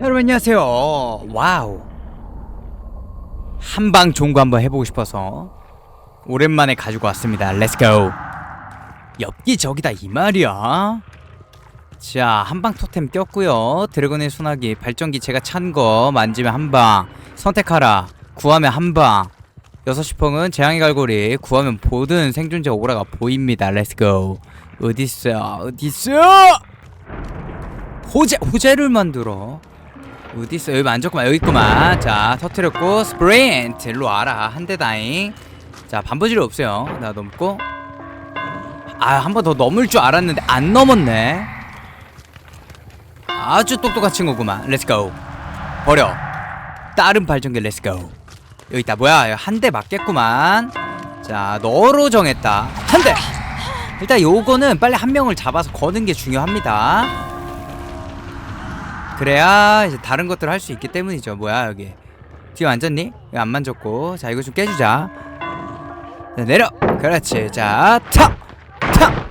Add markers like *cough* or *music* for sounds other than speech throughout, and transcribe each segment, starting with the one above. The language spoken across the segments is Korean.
여러분 안녕하세요. 와우. 한방 종구 한번 해보고 싶어서 오랜만에 가지고 왔습니다. 렛츠고. 엽기적이다 이 말이야. 자 한방 토템 꼈고요. 드래곤의 소나기 발전기 제가 찬 거 만지면 한방 선택하라 구하면 한방 여섯 시펑은 재앙의 갈고리 구하면 모든 생존자 오라가 보입니다. 렛츠고. 어딨어 어딨어 호재 호재를 만들어. 어디 있어? 여기 만졌구만 여기 있구만. 자 터트렸고 스프린트 일로 와라. 한 대 다잉. 자 반부질이 없어요. 나 넘고. 아 한 번 더 넘을 줄 알았는데 안 넘었네. 아주 똑똑한 친구구만. 렛츠고 버려. 다른 발전기 렛츠고 여기 있다. 뭐야? 한 대 맞겠구만. 자 너로 정했다. 한대! 일단 요거는 빨리 한 명을 잡아서 거는 게 중요합니다 그래야 이제 다른 것들 을 할 수 있기 때문이죠. 뭐야 여기. 뒤에 만졌니? 안 만졌고. 자 이거 좀 깨주자. 자, 내려. 그렇지. 자 타, 타.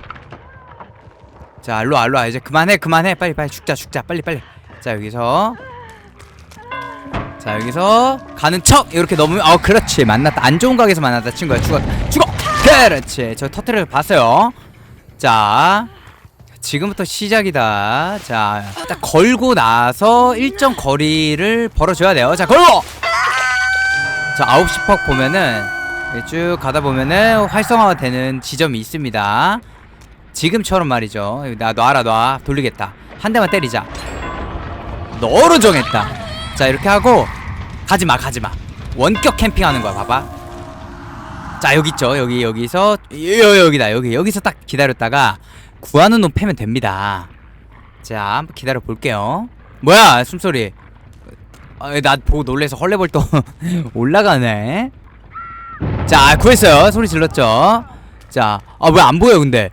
자 일로 와 일로 와. 이제 그만해 그만해. 빨리 빨리 죽자 죽자. 빨리 빨리. 자 여기서. 자 여기서 가는 척! 이렇게 넘으면 어 그렇지. 만났다. 안 좋은 가게에서 만났다. 친구야. 죽었다 죽어! 그렇지. 저 터트려 봤어요. 자 지금부터 시작이다. 자, 딱 걸고 나서 일정 거리를 벌어줘야 돼요. 자, 걸고! 자, 9시 퍽 보면은, 쭉 가다 보면은 활성화가 되는 지점이 있습니다. 지금처럼 말이죠. 나 놔라, 놔. 돌리겠다. 한 대만 때리자. 너로 정했다. 자, 이렇게 하고, 가지마, 가지마. 원격 캠핑하는 거야, 봐봐. 자, 여기 있죠. 여기, 여기서, 여, 여기다, 여기. 여기서 딱 기다렸다가, 구하는 놈 패면 됩니다. 자, 한번 기다려 볼게요. 뭐야, 숨소리. 아, 나 보고 놀래서 헐레벌떡 *laughs* 올라가네. 자, 구했어요. 소리 질렀죠. 자, 아, 왜 안 보여, 근데?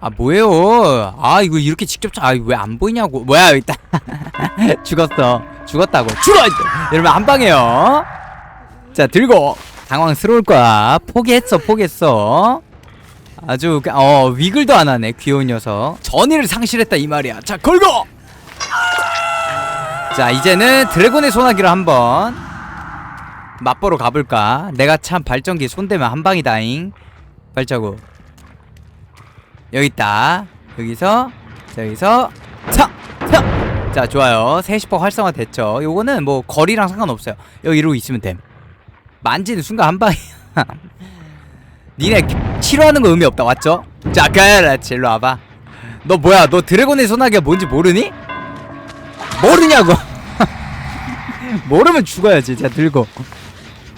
아, 뭐예요? 아, 이거 이렇게 직접, 아, 왜 안 보이냐고. 뭐야, 있다. *laughs* 죽었어. 죽었다고. 죽어! 여러분, 한 방에요. 자, 들고. 당황스러울 거야. 포기했어, 포기했어. 아주 그- 어 위글도 안 하네 귀여운 녀석. 전의를 상실했다 이 말이야. 자 걸고! 자 이제는 드래곤의 소나기를 한번 맛보러 가볼까? 내가 참 발전기 손대면 한 방이다잉. 발자국. 여기 있다. 여기서 자 여기서 차자 좋아요. 3시퍼 활성화 됐죠. 요거는 뭐 거리랑 상관없어요. 여기 이러고 있으면 됨. 만지는 순간 한 방이야 니네 치료하는 거 의미 없다 맞죠? 자 그렇지 일로 와봐. 너 뭐야 너 드래곤의 소나기가 뭔지 모르니? 모르냐고. *laughs* 모르면 죽어야지 자 들고.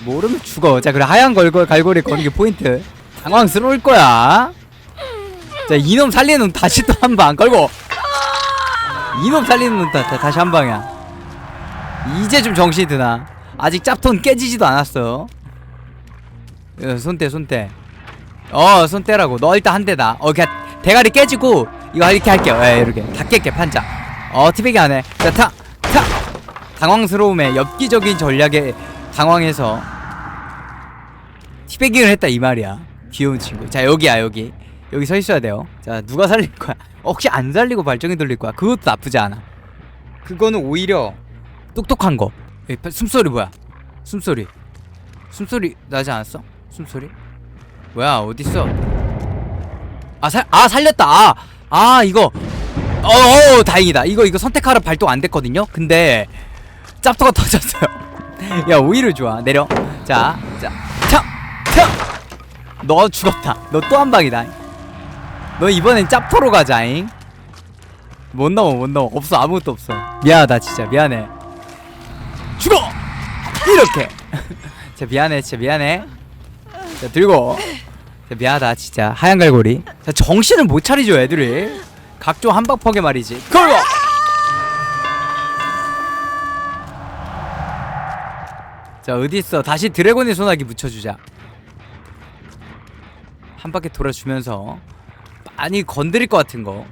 모르면 죽어. 자 그래 하얀 걸고 갈고리 거는 게 포인트. 당황스러울 거야. 자 이놈 살리는 놈 다시 또 한 방 걸고. 이놈 살리는 놈 다, 다, 다시 한 방이야. 이제 좀 정신이 드나? 아직 짭톤 깨지지도 않았어. 어, 손대 손대 어 손대라고. 너 일단 한 대다. 어 그냥 대가리 깨지고 이거 이렇게 할게요. 예 이렇게. 다 깰게 판자. 어 티베기 안해. 자 타 타. 당황스러움에 엽기적인 전략에 당황해서 티베기를 했다 이 말이야. 귀여운 친구. 자 여기야 여기. 여기 서 있어야 돼요. 자 누가 살릴 거야? *laughs* 어, 혹시 안 살리고 발정이 돌릴 거야? 그것도 나쁘지 않아. 그거는 오히려 똑똑한 거. 에이, 숨소리 뭐야? 숨소리. 숨소리 나지 않았어? 숨소리 뭐야 어딨어? 아, 살, 아 살렸다. 아, 아 이거. 어, 어 다행이다. 이거 이거 선택하라 발동 안 됐거든요? 근데 짭터가 *laughs* 터졌어요. 야 오히려 좋아. 내려. 자자차차너 죽었다. 너 또 한 방이다. 너 이번엔 짭터로 가자잉. 못 넘어 못 넘어. 없어 아무것도 없어. 미안하다 진짜. 미안해. 죽어! 이렇게. *laughs* 자 미안해 진짜 미안해. 자 들고. 자, 미안하다 진짜. 하얀 갈고리. 자 정신을 못 차리죠 애들이. 각종 한박퍽에 말이지. 걸고 자 어디있어? 다시 드래곤의 소나기 묻혀주자. 한 바퀴 돌아주면서 많이 건드릴 것 같은 거.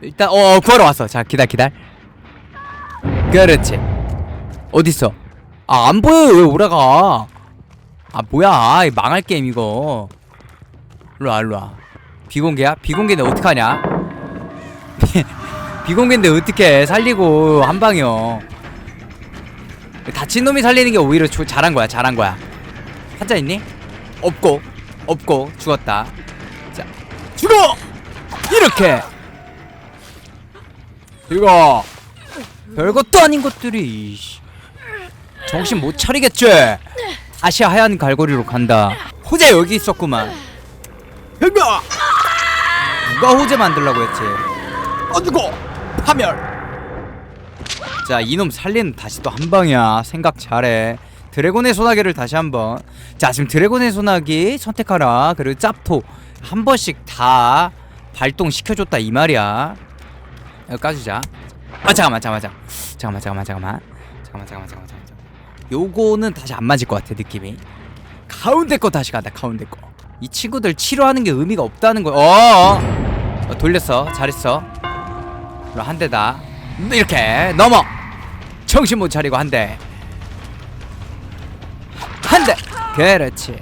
일단 어 어, 구하러 왔어. 자 기다 기다 그렇지. 어딨어? 아 안 보여요 왜 오라가 아 뭐야 이 망할 게임 이거 일로와 일로와 비공개야? 비공개인데 어떡하냐? *laughs* 비공개인데 어떻게 살리고 한 방이요. 다친 놈이 살리는 게 오히려 조, 잘한 거야, 잘한 거야. 한자 있니? 없고, 없고 죽었다. 자, 죽어! 이렇게. 이거 별것도 아닌 것들이. 정신 못 차리겠지? 아시아 하얀 갈고리로 간다. 호재 여기 있었구만. 누가 누가 호재 만들라고 했지? 어두고 파멸. 자 이놈 살리는 다시 또 한 방이야. 생각 잘해. 드래곤의 소나기를 다시 한번. 자 지금 드래곤의 소나기 선택하라. 그리고 짭토 한 번씩 다 발동 시켜줬다 이 말이야. 이거 까주자. 아 잠깐만 잠깐만 잠깐만 잠깐만 잠깐만 잠깐만 잠깐만 잠깐만 잠깐만 요거는 다시 안 맞을 것 같아 느낌이. 가운데 거 다시 가다 가운데 거이 친구들 치료하는 게 의미가 없다는 거. 어, 어. 돌렸어. 잘했어. 한 대다. 이렇게. 넘어. 정신 못 차리고 한대. 한대. 그렇지.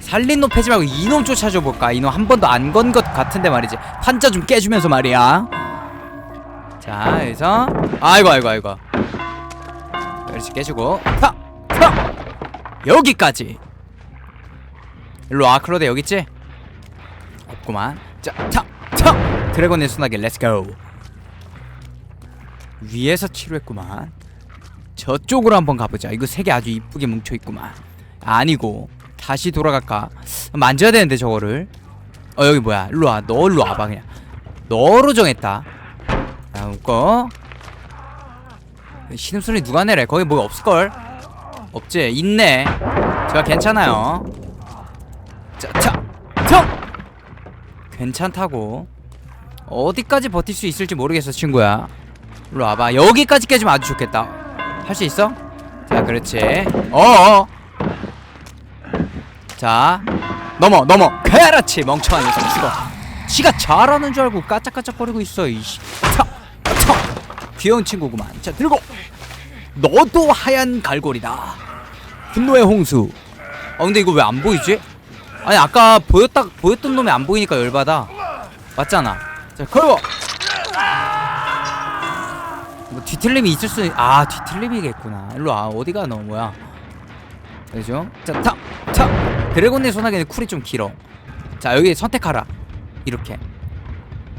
살린 놈 패지 말고 이놈 쫓아줘 볼까? 이놈 한 번도 안 건 것 같은데 말이지. 판자 좀 깨주면서 말이야. 자 여기서. 아이고 아이고 아이고 그렇지 깨주고 타! 타! 여기까지. 일로와 클로데 여기 있지? 없구만. 자 타! 타! 드래곤의 순하게 렛츠고 위에서 치료했구만. 저쪽으로 한번 가보자. 이거 세 개 아주 이쁘게 뭉쳐있구만. 아니고 다시 돌아갈까? 만져야 되는데 저거를. 어 여기 뭐야? 일로와. 너 일로 와봐 그냥. 너로 정했다. 자 웃고 신음소리 누가 내래? 거기 뭐가 없을걸? 없지? 있네. 제가 괜찮아요. 자자 형! 괜찮다고. 어디까지 버틸 수 있을지 모르겠어 친구야. 일로 와봐. 여기까지 깨지면 아주 좋겠다. 할 수 있어? 자 그렇지. 어어. 자 넘어 넘어. 그렇지 멍청한 녀석 죽어. 지가 잘하는 줄 알고 까짝까짝거리고 있어 이씨. 차, 차. 귀여운 친구구만. 자 들고 너도 하얀 갈고리다. 분노의 홍수. 아 근데 이거 왜 안 보이지? 아니 아까 보였다 보였던 놈이 안 보이니까 열받아. 맞잖아. 자 걸고 뭐 뒤틀림이 있을 수 있... 아 뒤틀림이겠구나. 일로 와. 어디가 너 뭐야? 그죠? 자타타 드래곤의 소나기는 쿨이 좀 길어. 자 여기 선택하라. 이렇게.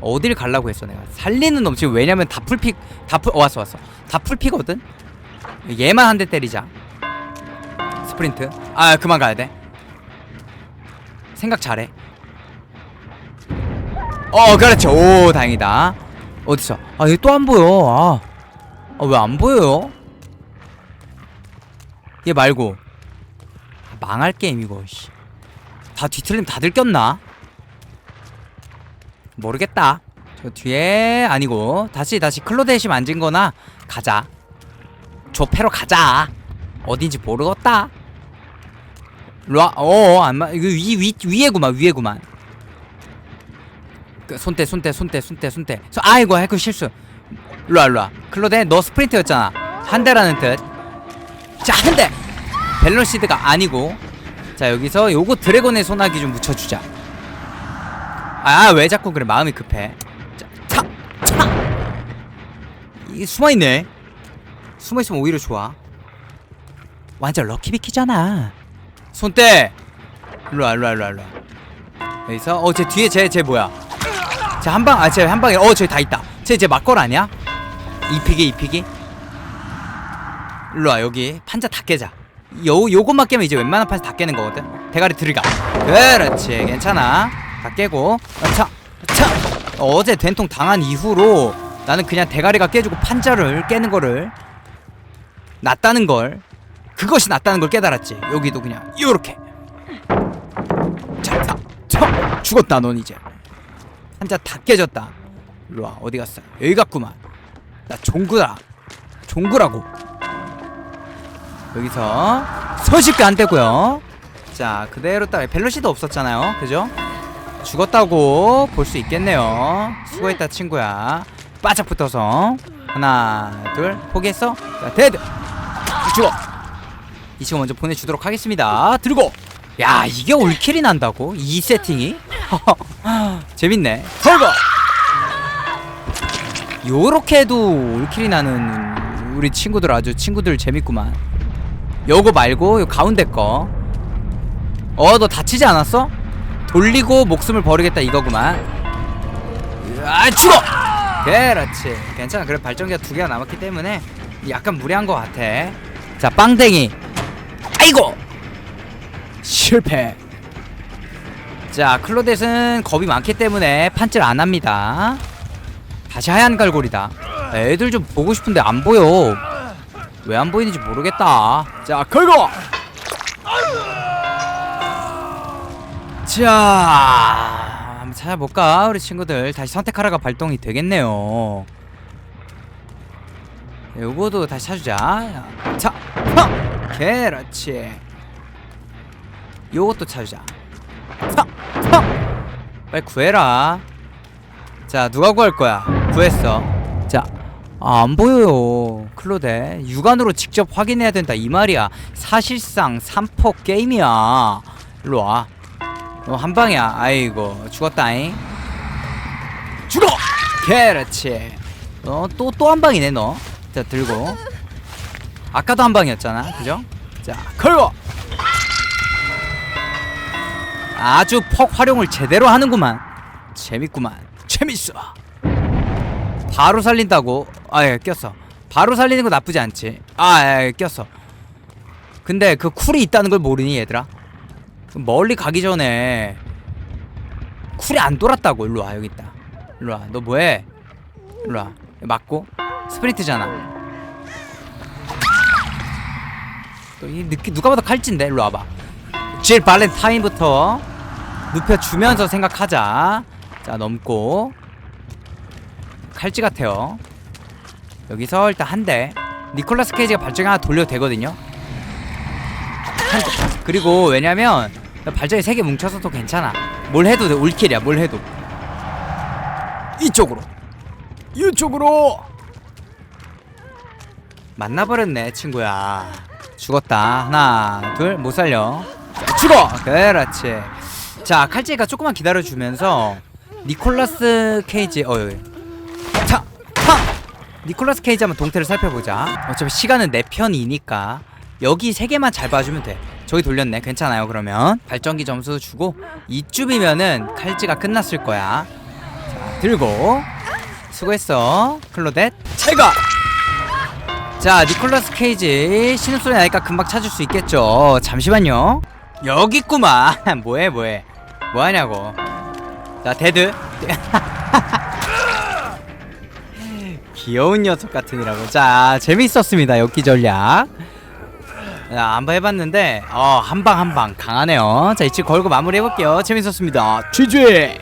어딜 갈라고 했어 내가? 살리는 놈. 지금 왜냐면 다 풀픽 다풀 어, 왔어 왔어. 다 풀피거든 얘만 한 대 때리자. 스프린트. 아 그만 가야 돼. 생각 잘해. 어 그렇지. 오 다행이다. 어딨어 아얘 또 안 보여. 아왜 안 보여요? 얘 말고. 아, 망할 게임 이거 씨. 다 뒤틀림 다 들켰나? 모르겠다. 저 뒤에 아니고 다시 다시 클로데시 만진 거나 가자 저 패로 가자. 어딘지 모르겠다. 일로와. 어어 안마 이거 위, 위, 위에구만 위에구만. 그 손대 손대 손대 손대 손대. 소, 아이고 해그 실수. 일로와 일로와. 클로데 너 스프린트였잖아. 한 대라는 뜻 자 한 대. 밸런시드가 아니고. 자 여기서 요거 드래곤의 소나기 좀 묻혀주자. 아 왜 자꾸 그래? 마음이 급해. 자, 차! 차! 이 숨어있네 숨어있으면 오히려 좋아. 완전 럭키비키잖아. 손대 일로와 일로와 일로와 일로와. 여기서 어제 뒤에 쟤 쟤 뭐야? 쟤 한방 아 쟤 한방에 어 저기 다 있다. 쟤쟤 막걸 아니야? 이피기 이피기? 일로와 여기. 판자 다 깨자. 요 요것만 깨면 이제 웬만한 판자 다 깨는 거거든. 대가리 들어가. 그렇지 괜찮아. 다 깨고. 차, 차. 어제 된통 당한 이후로 나는 그냥 대가리가 깨지고 판자를 깨는 거를 낫다는 걸 그것이 낫다는 걸 깨달았지. 여기도 그냥 요렇게. 자, 자, 자 죽었다 넌 이제. 한자 다 깨졌다. 일로와 어디 갔어 여기 갔구만. 나 종구다. 종구라고. 여기서 손쉽게 안 되고요. 자 그대로 따라 벨로시도 없었잖아요. 그죠? 죽었다고 볼 수 있겠네요. 수고했다 친구야. 바짝 붙어서. 하나 둘 포기했어? 자 데드 죽어 이 친구 먼저 보내주도록 하겠습니다. 들고. 야 이게 올킬이 난다고? 이 세팅이? *laughs* 재밌네. 털고 요렇게 해도 올킬이 나는 우리 친구들 아주 친구들 재밌구만. 요거 말고 요 가운데 거 어 너 다치지 않았어? 돌리고 목숨을 버리겠다 이거구만. 아 죽어! 그렇지. 괜찮아. 그래 발전기가 두 개가 남았기 때문에 약간 무리한 것 같아 자 빵댕이. 아이고! 실패. 자 클로댓은 겁이 많기 때문에 판질 안 합니다. 다시 하얀 갈고리다. 애들 좀 보고 싶은데 안 보여. 왜 안 보이는지 모르겠다. 자 걸고! 자 한번 찾아볼까? 우리 친구들. 다시 선택하라가 발동이 되겠네요 요거도 다시 찾으자. 자 펑! 그렇지. 요것도 찾으자. 펑! 펑! 빨리 구해라. 자 누가 구할 거야? 구했어. 자 아, 안 보여요. 클로데. 육안으로 직접 확인해야 된다. 이 말이야. 사실상 3폭 게임이야. 일로와. 너 한방이야. 아이고 죽었다잉. 죽어! 그렇지. 너또 또 한방이네 너 자 들고. 아까도 한 방이었잖아. 그죠? 자 걸고 아주 폭 활용을 제대로 하는구만. 재밌구만. 재밌어. 바로 살린다고? 아예 꼈어. 바로 살리는 거 나쁘지 않지. 아예 꼈어. 근데 그 쿨이 있다는 걸 모르니 얘들아? 멀리 가기 전에 쿨이 안 돌았다고. 일로 와 여기 있다. 일로 와 너 뭐해? 일로 와. 맞고 스프린트잖아. 또이 누가 봐도 칼진데? 일로 와봐. 질 발렌타인부터 눕혀주면서 생각하자. 자 넘고. 칼찌 같아요. 여기서 일단 한 대. 니콜라스 케이지가 발전기 하나 돌려도 되거든요. 한 대. 그리고 왜냐면 발전기 세개 뭉쳐서 도 괜찮아. 뭘 해도 돼. 올킬이야. 뭘 해도. 이쪽으로. 이쪽으로 만나버렸네 친구야. 죽었다. 하나 둘 못 살려. 죽어! 그렇지. 자 칼찌가 조금만 기다려주면서 니콜라스 케이지 어 여기 자 팡! 니콜라스 케이지 한번 동태를 살펴보자. 어차피 시간은 내 편이니까. 여기 세 개만 잘 봐주면 돼. 저기 돌렸네. 괜찮아요 그러면. 발전기 점수 주고 이쯤이면은 칼찌가 끝났을 거야. 자 들고. 수고했어. 클로댓 제거 자 니콜라스 케이지 신음소리 나니까 금방 찾을 수 있겠죠. 잠시만요. 여기 있구만. *laughs* 뭐해 뭐해? 뭐하냐고. 자 데드? *laughs* 귀여운 녀석 같으니라고. 자 재밌었습니다 엽기 전략 자, 한번 해봤는데 어 한방 한방 강하네요. 자 이치 걸고 마무리 해볼게요. 재밌었습니다. GG